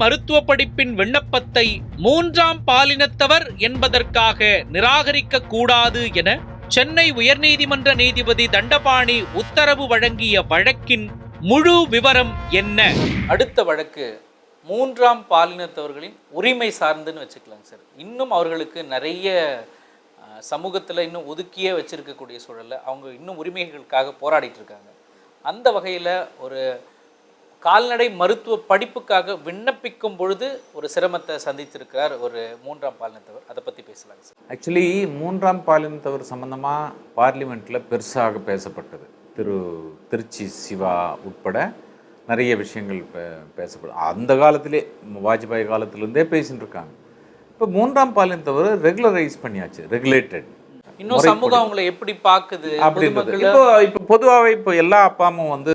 மருத்துவ படிப்பின் விண்ணப்பத்தை மூன்றாம் பாலினத்தவர் என்பதற்காக நிராகரிக்க கூடாது என சென்னை உயர்நீதிமன்ற நீதிபதி தண்டபாணி உத்தரவு வழங்கிய வழக்கின் முழு விவரம் என்ன? அடுத்த வழக்கு மூன்றாம் பாலினத்தவர்களின் உரிமை சார்ந்துன்னு வச்சுக்கலாங்க சார். இன்னும் அவர்களுக்கு நிறைய சமூகத்தில் இன்னும் ஒதுக்கியே வச்சுருக்கக்கூடிய சூழலில் அவங்க இன்னும் உரிமைகளுக்காக போராடிட்டு இருக்காங்க. அந்த வகையில் ஒரு கால்நடை மருத்துவ படிப்புக்காக விண்ணப்பிக்கும் பொழுது ஒரு சிரமத்தை சந்தித்திருக்கிறார் ஒரு மூன்றாம் பாலினத்தவர். அதை பற்றி பேசலாங்க சார். ஆக்சுவலி மூன்றாம் பாலினத்தவர் சம்பந்தமாக பார்லிமெண்ட்டில் பெருசாக பேசப்பட்டது. திரு திருச்சி சிவா உட்பட நிறைய விஷயங்கள் பே பேசப்படும் அந்த காலத்திலே வாஜ்பாய் காலத்திலேருந்தே பேசிட்டு இருக்காங்க இப்போ மூன்றாம் பாலினத்தவர் ரெகுலரைஸ் பண்ணியாச்சு ரெகுலேட்டட் இன்னும் சமூகம் அவங்களை எப்படி பார்க்குது அப்படின்றது. இப்போ இப்போ பொதுவாகவே இப்போ எல்லா அப்பா அம்மாவும் வந்து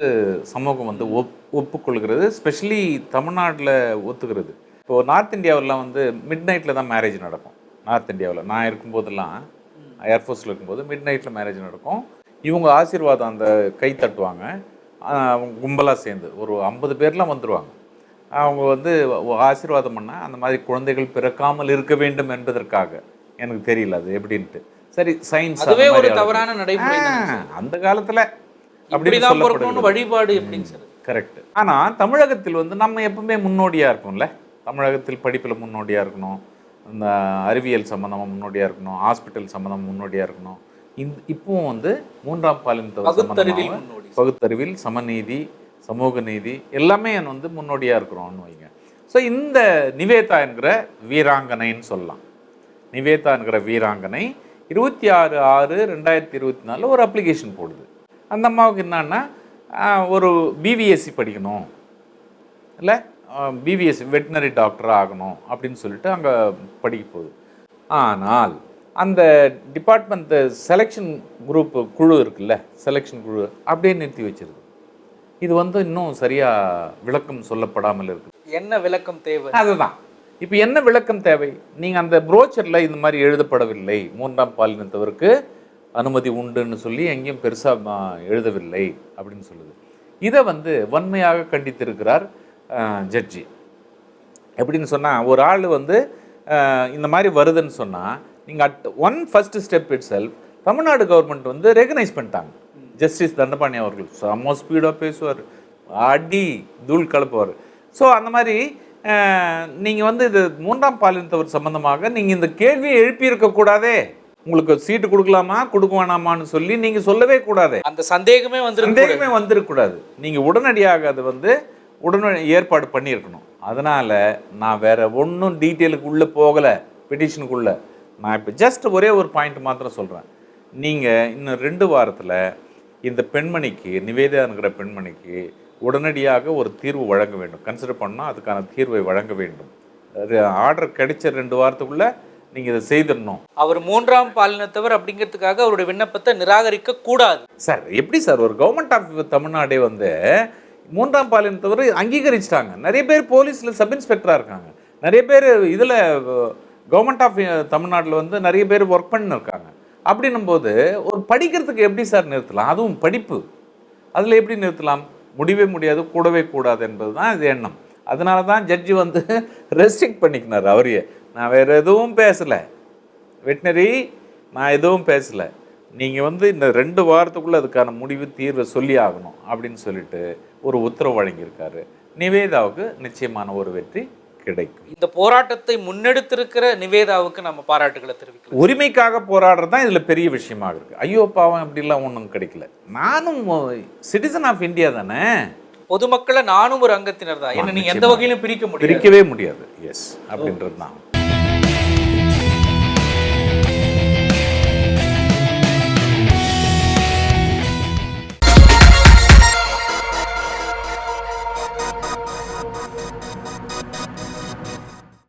சமூகம் வந்து ஒப் ஒப்புக்கொள்கிறது ஸ்பெஷலி தமிழ்நாட்டில் ஒத்துக்கிறது. இப்போ நார்த் இந்தியாவிலாம் வந்து மிட் நைட்டில் தான் மேரேஜ் நடக்கும். நார்த் இந்தியாவில் நான் இருக்கும்போதெல்லாம் ஏர்ஃபோர்ஸில் இருக்கும்போது மிட் நைட்டில் மேரேஜ் நடக்கும். இவங்க ஆசீர்வாதம் அந்த கை தட்டுவாங்க. கும்பலாக சேர்ந்து ஒரு ஐம்பது பேர்லாம் வந்துடுவாங்க அவங்க வந்து ஆசீர்வாதம் பண்ண அந்த மாதிரி குழந்தைகள் பிறக்காமல் இருக்க வேண்டும் என்பதற்காக. எனக்கு தெரியல அது எப்படின்ட்டு. சரி சயின்ஸ் அதுவே ஒரு தவறான நடைமுறை அந்த காலத்துல அப்படி இப்படிதான் பிறக்கணும்னு வழிபாடு எப்படிங்க சார்? கரெக்ட் ஆனா தமிழகத்தில் வந்து நம்ம எப்பவுமே முன்னோடியா இருக்கோம்ல தமிழகத்தில் படிப்புல முன்னோடியா இருக்கணும். இந்த அறிவியல் சம்பந்தமா முன்னோடியா இருக்கணும். ஹாஸ்பிட்டல் சம்பந்தமா முன்னோடியா இருக்கணும். இந்த இப்பவும் வந்து மூன்றாம் பாலினத்தவர் பகுத்தறிவில் பகுத்தறிவில் சமநீதி சமூக நீதி எல்லாமே வந்து முன்னோடியாக இருக்கிறோம்னு வைங்க. ஸோ இந்த நிவேதா என்கிற வீராங்கனைன்னு சொல்லலாம். நிவேதா என்கிற வீராங்கனை இருபத்தி ஆறு ஆறு ரெண்டாயிரத்தி இருபத்தி நாலில் ஒரு அப்ளிகேஷன் போடுது. அந்த அம்மாவுக்கு என்னன்னா ஒரு பிவிஎஸ்சி படிக்கணும். இல்லை பிவிஎஸ்சி வெட்டினரி டாக்டர் ஆகணும் அப்படின்னு சொல்லிட்டு அங்கே படிக்க போகுது. ஆனால் அந்த டிபார்ட்மெண்ட் செலெக்ஷன் குரூப் குழு இருக்குல்ல செலெக்ஷன் குழு அப்படியே நிறுத்தி வச்சிருது. இது வந்து இன்னும் சரியா விளக்கம் சொல்லப்படாமல் இருக்கு. என்ன விளக்கம் தேவை? அதுதான். இப்போ என்ன விளக்கம் தேவை? நீங்கள் அந்த ப்ரோச்சரில் இந்த மாதிரி எழுதப்படவில்லை. மூன்றாம் பாலினத்தவருக்கு அனுமதி உண்டுன்னு சொல்லி எங்கேயும் பெருசாக எழுதவில்லை அப்படின்னு சொல்லுது. இதை வந்து வன்மையாக கண்டித்திருக்கிறார் ஜட்ஜி எப்படின்னு சொன்னால் ஒரு ஆள் வந்து இந்த மாதிரி வருதுன்னு சொன்னால் நீங்கள் at one first step itself Tamil Nadu government வந்து ரெகனைஸ் பண்ணிட்டாங்க. ஜஸ்டிஸ் தண்டபாணி அவர்கள் செம்ம ஸ்பீடாக பேசுவார். அடி தூள் கலப்புவார். ஸோ அந்த மாதிரி அஹ், நீங்க வந்து இது மூன்றாம் பாலினத்தவர் சம்பந்தமாக நீங்க இந்த கேள்வியை எழுப்பி இருக்க கூடாதே. உங்களுக்கு சீட்டு கொடுக்கலாமா கொடுக்க வேணாமான்னு சொல்லி நீங்க சொல்லவே கூடாதே. அந்த சந்தேகமே வந்துருக்கு சந்தேகமே வந்துடக்கூடாது நீங்க உடனடியாக அது வந்து உடனடி ஏற்பாடு பண்ணியிருக்கணும். அதனால நான் வேற ஒன்றும் டீட்டெயிலுக்கு உள்ள போகல பெட்டிஷனுக்குள்ள. நான் இப்போ ஜஸ்ட் ஒரே ஒரு பாயிண்ட் மாத்திரம் சொல்றேன். நீங்க இன்னும் ரெண்டு வாரத்துல இந்த பெண்மணிக்கு நிவேதாங்கிற பெண்மணிக்கு உடனடியாக ஒரு தீர்வு வழங்க வேண்டும். கன்சிடர் பண்ணால் அதுக்கான தீர்வை வழங்க வேண்டும். ஆர்டர் கிடைச்ச ரெண்டு வாரத்துக்குள்ள நீங்க இதை செய்திடணும். அவர் மூன்றாம் பாலினத்தவர் அப்படிங்கிறதுக்காக அவருடைய விண்ணப்பத்தை நிராகரிக்க கூடாது. சார் எப்படி சார்? ஒரு கவர்மெண்ட் ஆஃப் தமிழ்நாடே வந்து மூன்றாம் பாலினத்தவர் அங்கீகரிச்சிட்டாங்க. நிறைய பேர் போலீஸில் சப் இன்ஸ்பெக்டராக இருக்காங்க. நிறைய பேர் இதில் கவர்மெண்ட் ஆஃப் தமிழ்நாட்டில் வந்து நிறைய பேர் ஒர்க் பண்ணிருக்காங்க. அப்படின்னும் போது ஒரு படிக்கிறதுக்கு எப்படி சார் நிறுத்தலாம்? அதுவும் படிப்பு. அதில் எப்படி நிறுத்தலாம்? முடிவே முடியாது கூடவே கூடாது என்பது தான் இது எண்ணம். அதனால தான் ஜட்ஜி வந்து ரெஸ்ட்ரிக்ட் பண்ணிக்கினார் அவரையே. நான் வேறு எதுவும் பேசலை. வெட்டினரி நான் எதுவும் பேசலை. நீங்கள் வந்து இந்த ரெண்டு வாரத்துக்குள்ளே அதுக்கான முடிவு தீர்வை சொல்லி ஆகணும் அப்படின்னு சொல்லிட்டு ஒரு உத்தரவு வழங்கியிருக்காரு. நிவேதாவுக்கு நிச்சயமான ஒரு வெற்றி. கிடைக்கும். இந்த போராட்டத்தை முன்னெடுத்திருக்கிற நிவேதாவுக்கு நம்ம பாராட்டுகளை தெரிவிக்கலாம். உரிமைக்காக போராடுறது தான் இதில் பெரிய விஷயமாக இருக்குது ஐயோ பாவம் அப்படிலாம் ஒன்றும் கிடைக்கல. நானும் சிட்டிசன் ஆஃப் இந்தியா தானே? பொதுமக்களை நானும் ஒரு அங்கத்தினர் தான். என்ன நீங்க எந்த வகையிலும் பிரிக்க முடியும் பிரிக்கவே முடியாது. எஸ் அப்படின்றது தான்.